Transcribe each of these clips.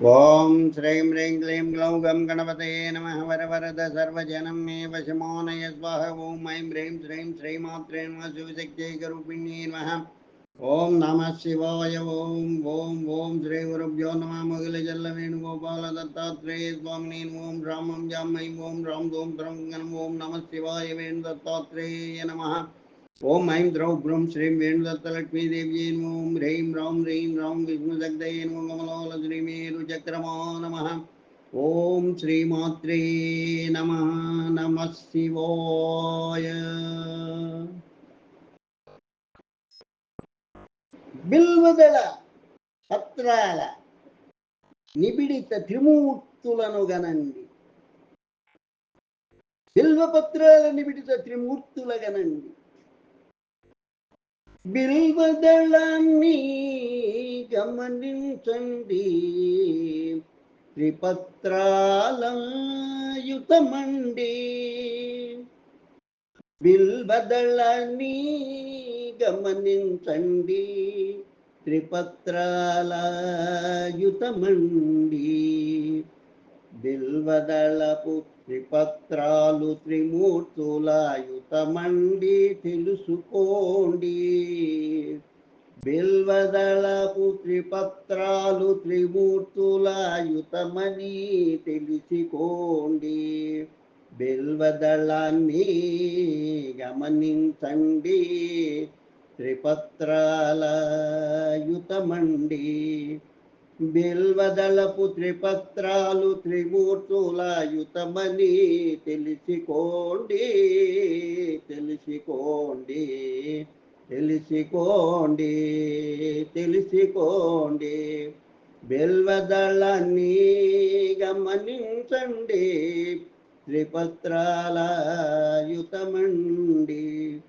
ఓం శ్రీం హ్రీం క్లీం గ్లౌ గం గణపతయే నమ వర వరద సర్వజనం మే వశమోనయ స్వాహ ఓం ఐం హ్రీం శ్రీం శ్రీమాత్రే నమ శివశక్తికరూపిణ్యే నమ ఓం నమ శివాయ ఓం ఓం ఓం శ్రీ గురుభ్యో నమ మొగిల జల్ల వేణుగోపాల దత్తాత్రేయ స్వామిని ఓం రామం జామై ఓం రామ్ దోం త్రం గణం ఓం ఓం ఐం ద్రౌ బ్రహ్మ శ్రీం వేణుదత్తలక్ష్మీదేవ్యై ఓం హ్రీం రాం హ్రీం రాం విష్ణుదగ్ధయే నమో కమలోల శ్రీమేరు చక్రమా నమ ఓం శ్రీమాత్రే నమ నమ శివోయ. బిల్వదళ పత్రాల నిబిడిత త్రిమూర్తులను గనండి. బిల్వపత్రాల నిబిడిత త్రిమూర్తుల గనండి. బిల్వదళాన్ని గమనించండి. త్రిపత్రాలయుతమండి. బిల్వదళాన్ని గమనించండి. త్రిపత్రాలయుతమండి. బిల్వదళపు త్రిపత్రాలు త్రిమూర్తులాయుతమండి తెలుసుకోండి. బిల్వదళపు త్రిపత్రాలు త్రిమూర్తులాయుతమని తెలుసుకోండి. బిల్వదళాన్ని గమనించండి. త్రిపత్రాల యుతమండి బిల్వదళపు త్రిపత్రాలు త్రిమూర్తులాయుతమని తెలిసికోండి తెలిసికోండి తెలిసికోండి తెలిసికోండి. బిల్వదళాన్ని గమనించండి త్రిపత్రాల యుతమండి.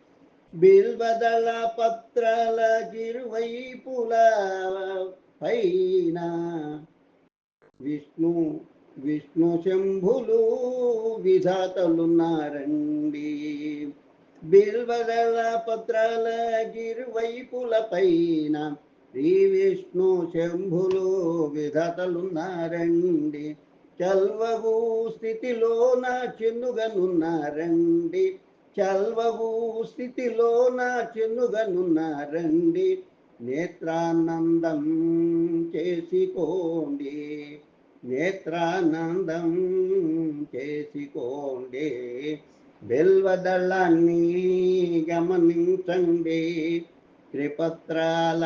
బిల్వదళ పత్రాల గిరువైపుల పైన. విష్ణు విష్ణు శంభులు విధాతలున్నారండి. బిల్వదళ పత్రాల గిరువైపుల పైన శ్రీ విష్ణు శంభులు విధాతలున్నారండి. చల్వగు స్థితిలోన చెన్నుగనున్నారండి. చల్వగు స్థితిలోన రండి నేత్రానందం చేసుకోండి. నేత్రానందం చేసుకోండి. బిల్వదళాన్ని గమనించండి. త్రిపత్రాల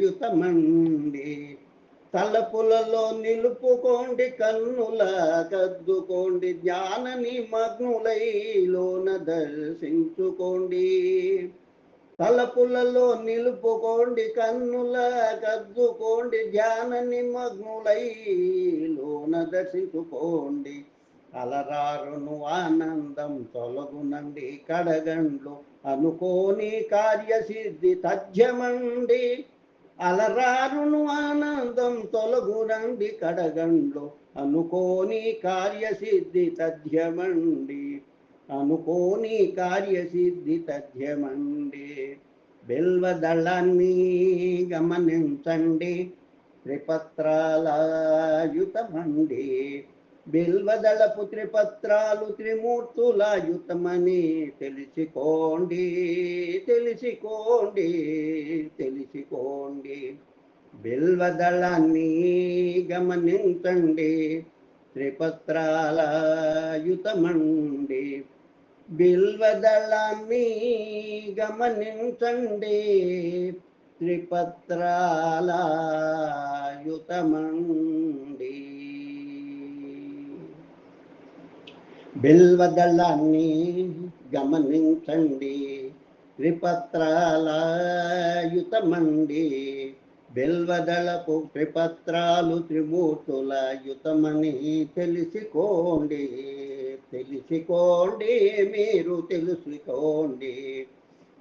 యుతమండి తలపులలో నిలుపుకోండి కన్నుల కద్దుకోండి జ్ఞానని మగ్నులైలోన దర్శించుకోండి. తలపులలో నిలుపుకోండి కన్నుల కద్దుకోండి ధ్యాన నిమగ్నులైలోన దర్శించుకోండి. అలరారును ఆనందం తొలగునండి కడగండ్లు అనుకోని కార్యసిద్ధి తథ్యమండి. అలరారును ఆనందం తొలగునండి కడగండ్లు అనుకోని కార్యసిద్ధి తథ్యమండి. అనుకోని కార్యసిద్ధి తథ్యమండి. బిల్వదళాన్ని గమనించండి. త్రిపత్రాల యుతమండి బిల్వదళపు త్రిపత్రాలు త్రిమూర్తుల యుతమని తెలుసుకోండి. తెలుసుకోండి. తెలుసుకోండి. బిల్వదళాన్ని గమనించండి. త్రిపత్రాల యుతమండి బిల్వదళాన్ని గమనించండి త్రిపత్రాల యుతమండి బిల్వదళాన్ని గమనించండి త్రిపత్రాల యుతమండి బెల్వదళపు త్రిపత్రాలు త్రిమూర్తుల యుతమని తెలుసుకోండి. తెలుసుకోండి మీరు తెలుసుకోండి.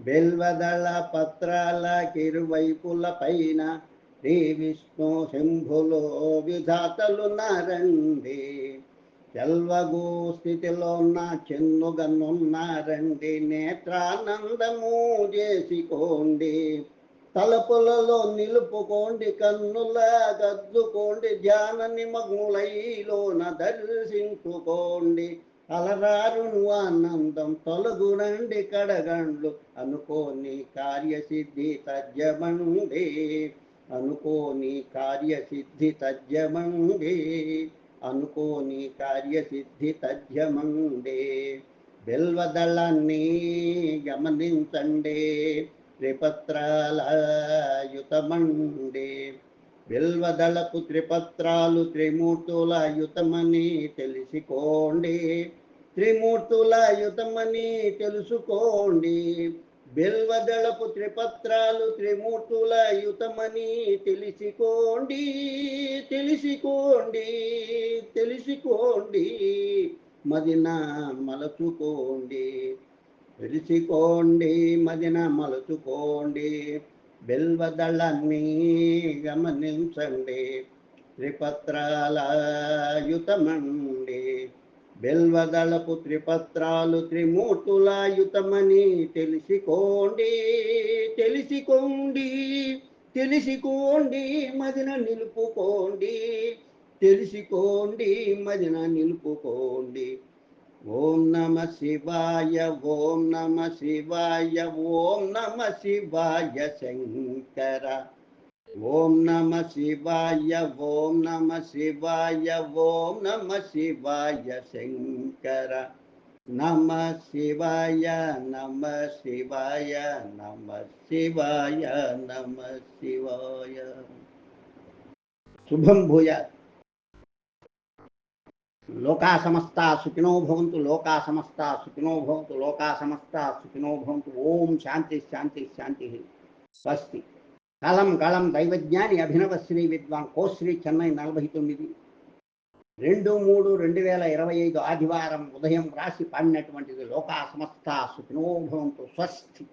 బెల్వదళ పత్రాల కిరువైపుల పైన శ్రీ విష్ణు శంభులో విధాతలున్నారండి తెల్వగు స్థితిలో ఉన్న చెన్నుగన్నున్నారండి. నేత్రానందము చేసుకోండి. తలపులలో నిలుపుకోండి కన్నుల గద్దుకోండి ధ్యాన నిమగ్నులైలోన దర్శించుకోండి. అలరారును ఆనందం తొలగునండి కడగండ్లు. అనుకోని కార్యసిద్ధి తజ్జమండే. అనుకోని కార్యసిద్ధి తజ్జమండే. అనుకోని కార్యసిద్ధి తజ్జమండే. బిల్వదళాన్ని గమనించండి త్రిపత్రాల యుతమండే. బిల్వదళపు త్రిపత్రాలు త్రిమూర్తుల యుతమని తెలుసుకోండి. త్రిమూర్తుల యుతమని తెలుసుకోండి. బిల్వదళపు త్రిపత్రాలు త్రిమూర్తుల యుతమని తెలుసుకోండి. తెలుసుకోండి. తెలుసుకోండి. మదిన మలచుకోండి. తెలుసుకోండి. మదిన మలచుకోండి. బెల్వదళాన్ని గమనించండి త్రిపత్రాల యుతమండి బెల్వదళపు త్రిపత్రాలు త్రిమూర్తులాయుతమని తెలిసికోండి తెలుసుకోండి తెలుసుకోండి తెలుసుకోండి మదిన నిలుపుకోండి తెలుసుకోండి మదిన నిలుపుకోండి. ఓం నమ శివాయ ఓం నమ శివాయ ఓం నమ శివాయ శంకర. ఓం నమ శివాయ ఓం నమ శివాయ ఓం నమ శివాయ శంకర. నమ శివాయ నమ శివాయ నమ శివాయ నమ శివాయ. శుభం భూయాత్. లోకా సమస్త సుఖినో భవంతు లోకా సమస్త సుఖినో భవంతు లోకా సమస్త సుఖినో భవంతు. ఓం శాంతి శాంతి శాంతి. స్వస్తి. కలం కళం దైవజ్ఞాని అభినవ శ్రీ విద్వాన్ కోశ్రీ చెన్నై నలభై తొమ్మిది. రెండు మూడు రెండు వేల ఇరవై ఐదు ఆదివారం ఉదయం రాసి పాడినటువంటిది లోకా సమస్త సుఖినో భవంతు. స్వస్తి.